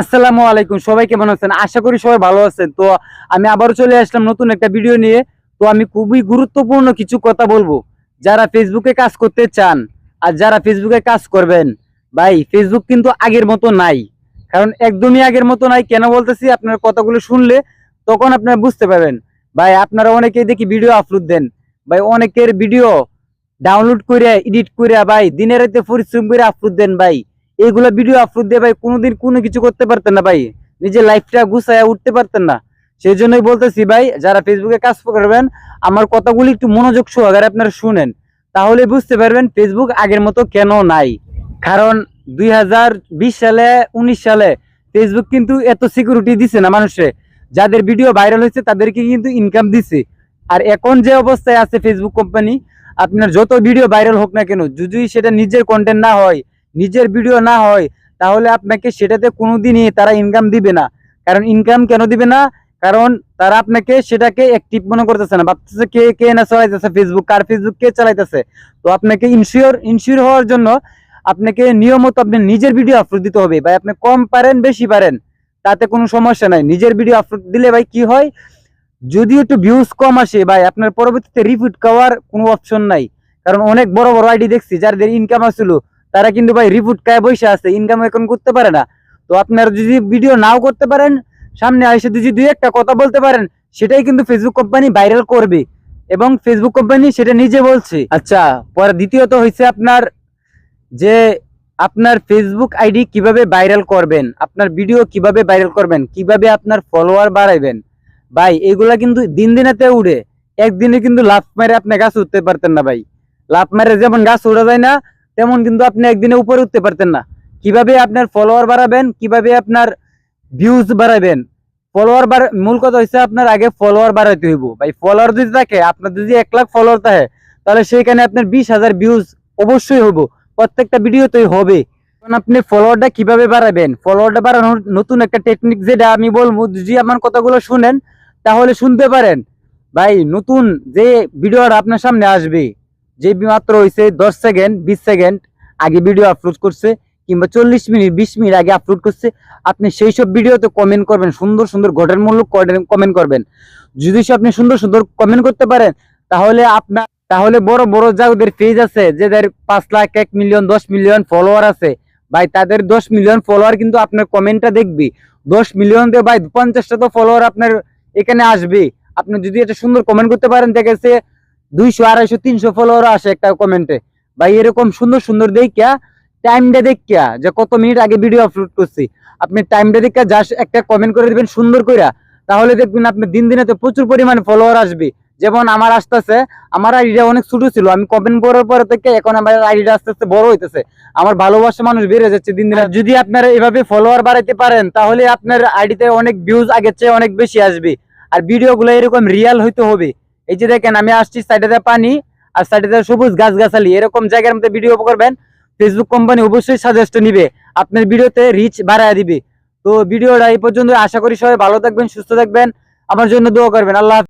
আসসালামু আলাইকুম, সবাই কেমন আছেন? আশা করি সবাই ভালো আছেন। তো আমি আবারও চলে আসলাম নতুন একটা ভিডিও নিয়ে। তো আমি খুবই গুরুত্বপূর্ণ কিছু কথা বলব। যারা ফেসবুকে কাজ করতে চান আর যারা ফেসবুকে কাজ করবেন, ভাই ফেসবুক কিন্তু আগের মতো নাই। কারণ একদমই আগের মতো নাই। কেন বলতেছি? আপনার কথাগুলো শুনলে তখন আপনারা বুঝতে পারবেন। ভাই, আপনারা অনেকেই দেখি ভিডিও আপলোড দেন। ভাই, অনেকের ভিডিও ডাউনলোড করে এডিট করে ভাই দিনের রাতে পরিশ্রম করে আপলোড দেন, ভাই। এইগুলা ভিডিও আপলোড দিয়ে ভাই কোনোদিন কোনো কিছু করতে পারতেন না ভাই। নিজের লাইফটা গুছায় উঠতে পারতেন না। সেই জন্যই বলতেছি ভাই, যারা ফেসবুকে কাজ করবেন, আমার কথাগুলি একটু মনোযোগ সহকারে আপনারা শুনেন। তাহলে বুঝতে পারবেন ফেসবুক আগের মতো কেন নাই। কারণ দুই হাজার বিশ সালে, উনিশ সালে ফেসবুক কিন্তু এত সিকিউরিটি দিছে না মানুষে। যাদের ভিডিও ভাইরাল হয়েছে, তাদেরকে কিন্তু ইনকাম দিছে। আর এখন যে অবস্থায় আছে ফেসবুক কোম্পানি আপনার যত ভিডিও ভাইরাল হোক না কেন, যদি সেটা নিজের কন্টেন্ট না হয় নিজের ভিডিও না হয়, তাহলে আপনাকে সেটাতে কোনোদিনই তারা ইনকাম দিবে না। কারণ ইনকাম কেন দিবে না? কারণ তারা আপনাকে সেটাকে অ্যাক্টিভ মনে করতেছে না। ভাবতেছে কে কে না চালাইতেছে ফেসবুক কার ফেসবুক কে চালাইতেছে? তো আপনাকে ইনশিওর ইনশিওর হওয়ার জন্য আপনাকে নিয়মিত আপনি নিজের ভিডিও আপলোড দিতে হবে। ভাই, আপনি কম পারেন, বেশি পারেন, তাতে কোনো সমস্যা নাই। নিজের ভিডিও আপলোড দিলে ভাই কি হয়? যদি একটু ভিউজ কম আসে, ভাই, আপনার পরবর্তীতে রিপিট করার কোনো অপশন নাই। কারণ অনেক বড় বড় আইডি দেখছি, যাদের ইনকাম আসছিল তারা কিন্তু ভাই রিপুট কায় বসে আছে ইনকাম এখন করতে পারে না। তো আপনারা যদি ভিডিও নাও করতে পারেন, সামনে এসে যদি দুই একটা কথা বলতে পারেন, সেটাই কিন্তু ফেসবুক কোম্পানি ভাইরাল করবে। এবং ফেসবুক কোম্পানি সেটা নিজে বলছে। আচ্ছা পরে দ্বিতীয়ত হয়েছে আপনার যে আপনার ফেসবুক আইডি কীভাবে ভাইরাল করবেন, আপনার ভিডিও কীভাবে ভাইরাল করবেন, কীভাবে আপনার ফলোয়ার বাড়াইবেন। ভাই, এগুলা কিন্তু দিন দিনেতে উড়ে। একদিনে কিন্তু লাভ মেরে আপনি গাছ উঠতে পারতেন না ভাই। লাভ মেরে যেমন গাছ উড়া যায় না তেমন কিন্তু আপনি একদিনে উপরে উঠতে পারতেন না। কীভাবে আপনার ফলোয়ার বাড়াবেন, কীভাবে আপনার ভিউজ বাড়াবেন? ফলোয়ার বাড়া মূল কথা হচ্ছে আপনার আগে ফলোয়ার বাড়াইতে হইব। ভাই ফলোয়ার যদি থাকে আপনার যদি এক লাখ ফলোয়ার থাকে, তাহলে সেইখানে আপনার বিশ হাজার ভিউজ অবশ্যই হব প্রত্যেকটা ভিডিওতেই হবে। আপনি ফলোয়ারটা কীভাবে বাড়াবেন? ফলোয়ারটা বাড়ানোর নতুন একটা টেকনিক যেটা আমি বলব, যদি আমার কথাগুলো শুনেন, তাহলে শুনতে পারেন। ভাই, নতুন যে ভিডিওটা আপনার সামনে আসবে যে মাত্র হয়েছে দশ সেকেন্ড, বিশ সেকেন্ড আগে ভিডিও আপলোড করছে কিংবা চল্লিশ মিনিট, বিশ মিনিট আগে আপলোড করছে, আপনি সেই সব ভিডিওতে কমেন্ট করবেন, সুন্দর সুন্দর গঠনমূলক কমেন্ট করবেন। যদি সে আপনি সুন্দর সুন্দর কমেন্ট করতে পারেন, তাহলে আপনার তাহলে বড় বড় যাদের পেজ আছে, যে যাদের পাঁচ লাখ, এক মিলিয়ন দশ মিলিয়ন ফলোয়ার আছে, ভাই তাদের দশ মিলিয়ন ফলোয়ার কিন্তু আপনার কমেন্টটা দেখবি। দশ মিলিয়ন দিয়ে ভাই পঞ্চাশটা তো ফলোয়ার আপনার এখানে আসবে। আপনি যদি একটা সুন্দর কমেন্ট করতে পারেন দেখেছে দুইশো, আড়াইশো, তিনশো ফলোয়ার আসে একটা কমেন্টে ভাই, এরকম সুন্দর সুন্দর দেখিয়া টাইমটা দেখিয়া যে কত মিনিট আগে ভিডিও আপলোড করছি, আপনি টাইমটা দেখিয়া জাস্ট একটা কমেন্ট করে দিবেন, সুন্দর কইরা। তাহলে দেখবেন আপনি দিন দিনে তো প্রচুর পরিমাণে ফলোয়ার আসবে। যেমন আমার আসতেছে, আমার আইডিটা অনেক ছোট ছিল, আমি কমেন্ট করার পরে থেকে এখন আমার আইডিটা আস্তে আস্তে বড় হইতেছে। আমার ভালোবাসা মানুষ বেড়ে যাচ্ছে দিন দিনে। যদি আপনারা এভাবে ফলোয়ার বাড়াইতে পারেন, তাহলে আপনার আইডিতে অনেক ভিউজ আগের চেয়ে অনেক বেশি আসবে। আর ভিডিওগুলো এরকম রিয়াল হইতে হবে। এই যে দেখেন, আমি আসছি সাইডে পানি আর সাইডে সবুজ গাছ গাছালি এরকম জায়গার মধ্যে ভিডিও করবেন ফেসবুক কোম্পানি অবশ্যই সাজেস্ট নিবে, আপনার ভিডিওতে রিচ বাড়ায় দিবে। তো ভিডিওটা এই পর্যন্ত আশা করি সবাই ভালো থাকবেন, সুস্থ থাকবেন। আমার জন্য দোয়া করবেন। আল্লাহ।